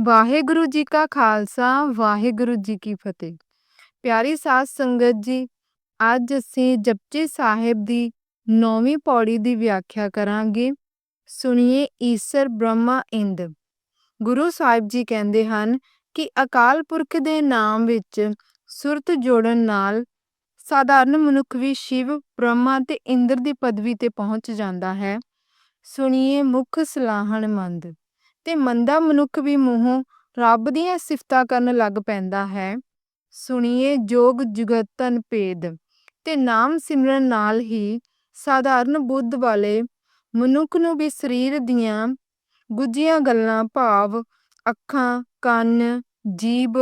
ਵਾਹਿਗੁਰੂ ਜੀ ਕਾ ਖਾਲਸਾ, ਵਾਹਿਗੁਰੂ ਜੀ ਕੀ ਫਤਿਹ। ਪਿਆਰੀ ਸਾਧ ਸੰਗਤ ਜੀ, ਅੱਜ ਅਸੀਂ ਜਪਜੀ ਸਾਹਿਬ ਦੀ ਨੌਵੀਂ ਪੌੜੀ ਦੀ ਵਿਆਖਿਆ ਕਰਾਂਗੇ। ਸੁਣੀਏ ਈਸ਼ਰ ਬ੍ਰਹਮਾ ਇੰਦ। ਗੁਰੂ ਸਾਹਿਬ ਜੀ ਕਹਿੰਦੇ ਹਨ ਕਿ ਅਕਾਲ ਪੁਰਖ ਦੇ ਨਾਮ ਵਿੱਚ ਸੁਰਤ ਜੋੜਨ ਨਾਲ ਸਾਧਾਰਨ ਮਨੁੱਖ ਵੀ ਸ਼ਿਵ, ਬ੍ਰਹਮਾ ਤੇ ਇੰਦਰ ਦੀ ਪਦਵੀ ਤੇ ਪਹੁੰਚ ਜਾਂਦਾ ਹੈ। ਸੁਣੀਏ ਮੁੱਖ ਸਲਾਹਣ ਮੰਦ। ਤੇ ਮੰਦਾ ਮਨੁੱਖ ਵੀ ਮੂੰਹੋਂ ਰੱਬ ਦੀਆਂ ਸਿਫਤਾਂ ਕਰਨ ਲੱਗ ਪੈਂਦਾ ਹੈ। ਸੁਣੀਏ ਜੋਗ ਜੁਗਤਨ ਭੇਦ। ਤੇ ਨਾਮ ਸਿਮਰਨ ਨਾਲ ਹੀ ਸਾਧਾਰਨ ਬੁੱਧ ਵਾਲੇ ਮਨੁੱਖ ਨੂੰ ਵੀ ਸਰੀਰ ਦੀਆਂ ਗੁੱਝੀਆਂ ਗੱਲਾਂ, ਭਾਵ, ਅੱਖਾਂ, ਕੰਨ ਜੀਬ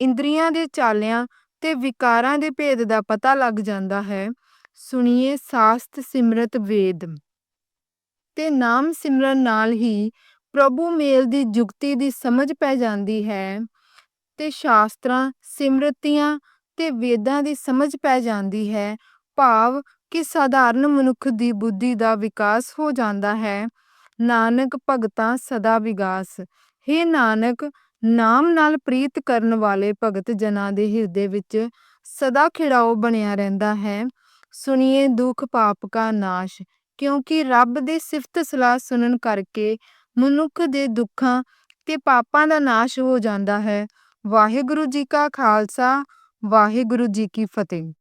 ਇੰਦਰੀਆਂ ਦੇ ਚਾਲਿਆਂ ਤੇ ਵਿਕਾਰਾਂ ਦੇ ਭੇਦ ਦਾ ਪਤਾ ਲੱਗ ਜਾਂਦਾ ਹੈ। ਸੁਣੀਏ ਸਾਸਤ ਸਿਮਰਤ ਵੇਦ। ਤੇ ਨਾਮ ਸਿਮਰਨ ਨਾਲ ਹੀ ਪ੍ਰਭੂ ਮੇਲ ਦੀ ਜੁਗਤੀ ਦੀ ਸਮਝ ਪੈ ਜਾਂਦੀ ਹੈ ਤੇ ਸ਼ਾਸਤਰਾਂ, ਸਿਮਰਤੀਆਂ ਤੇ ਵੇਦਾਂ ਦੀ ਸਮਝ ਪੈ ਜਾਂਦੀ ਹੈ। ਭਾਵ ਕਿ ਸਾਧਾਰਨ ਮਨੁੱਖ ਦੀ ਬੁੱਧੀ ਦਾ ਵਿਕਾਸ ਹੋ ਜਾਂਦਾ ਹੈ। ਨਾਨਕ ਭਗਤਾਂ ਸਦਾ ਵਿਗਾਸ। हे ਨਾਨਕ, ਨਾਮ ਨਾਲ ਪ੍ਰੀਤ ਕਰਨ ਵਾਲੇ ਭਗਤ ਜਨਾਂ ਦੇ ਹਿਰਦੇ ਵਿੱਚ ਸਦਾ ਖਿੜਾਓ ਬਣਿਆ ਰਹਿੰਦਾ ਹੈ। ਸੁਣੀਏ ਦੁੱਖ ਪਾਪ ਕਾ ਨਾਸ਼, ਕਿਉਂਕਿ ਰੱਬ ਦੀ ਸਿਫਤ ਸਲਾਹ ਸੁਣਨ ਕਰਕੇ ਮਨੁੱਖ ਦੇ ਦੁੱਖਾਂ ਤੇ ਪਾਪਾਂ ਦਾ ਨਾਸ਼ ਹੋ ਜਾਂਦਾ ਹੈ। ਵਾਹਿਗੁਰੂ ਜੀ ਕਾ ਖਾਲਸਾ, ਵਾਹਿਗੁਰੂ ਜੀ ਕੀ ਫਤਿਹ।